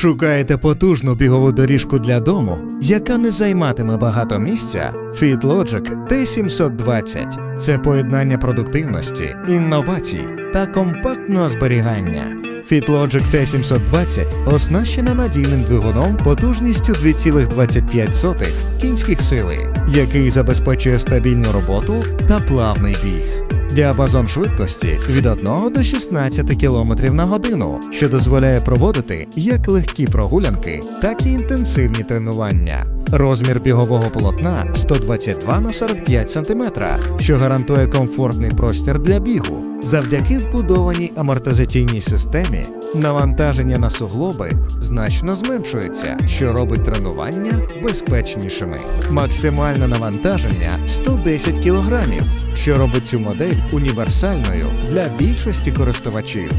Шукаєте потужну бігову доріжку для дому, яка не займатиме багато місця? FitLogic T720 це поєднання продуктивності, інновацій та компактного зберігання. FitLogic T720 оснащена надійним двигуном потужністю 2,25 кінських сили, який забезпечує стабільну роботу та плавний біг. Діапазон швидкості від 1 до 16 км на годину, що дозволяє проводити як легкі прогулянки, так і інтенсивні тренування. Розмір бігового полотна 122 на 45 см, що гарантує комфортний простір для бігу. Завдяки вбудованій амортизаційній системі навантаження на суглоби значно зменшується, що робить тренування безпечнішими. Максимальне навантаження 110 кг, що робить цю модель універсальною для більшості користувачів.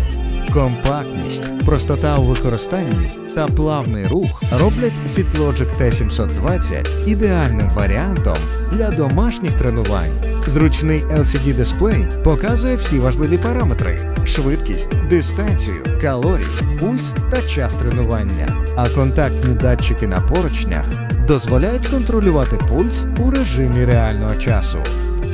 Компактність, простота у використанні та плавний рух роблять FitLogic T720 ідеальним варіантом для домашніх тренувань. Зручний LCD-дисплей показує всі важливі параметри: швидкість, дистанцію, калорії, пульс та час тренування. А контактні датчики на поручнях дозволяють контролювати пульс у режимі реального часу.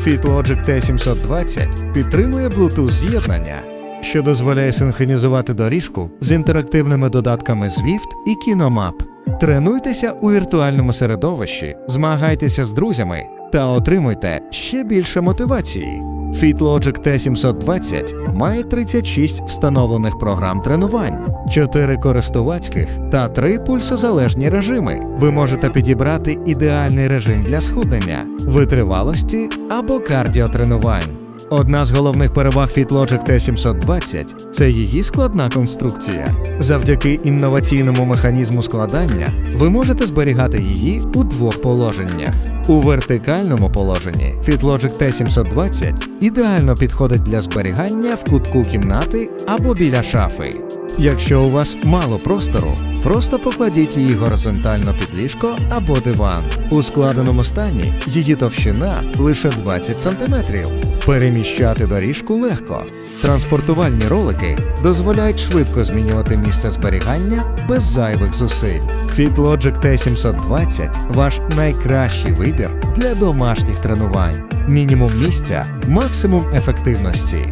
FitLogic T720 підтримує Bluetooth з'єднання, що дозволяє синхронізувати доріжку з інтерактивними додатками Zwift і KinoMap. Тренуйтеся у віртуальному середовищі, змагайтеся з друзями та отримуйте ще більше мотивації. FitLogic T720 має 36 встановлених програм тренувань, 4 користувацьких та 3 пульсозалежні режими. Ви можете підібрати ідеальний режим для схуднення, витривалості або кардіотренувань. Одна з головних переваг FitLogic T720 – це її складна конструкція. Завдяки інноваційному механізму складання ви можете зберігати її у двох положеннях. У вертикальному положенні FitLogic T720 ідеально підходить для зберігання в кутку кімнати або біля шафи. Якщо у вас мало простору, просто покладіть її горизонтально під ліжко або диван. У складеному стані її товщина лише 20 см. Переміщати доріжку легко. Транспортувальні ролики дозволяють швидко змінювати місце зберігання без зайвих зусиль. FitLogic T720 ваш найкращий вибір для домашніх тренувань. Мінімум місця, максимум ефективності.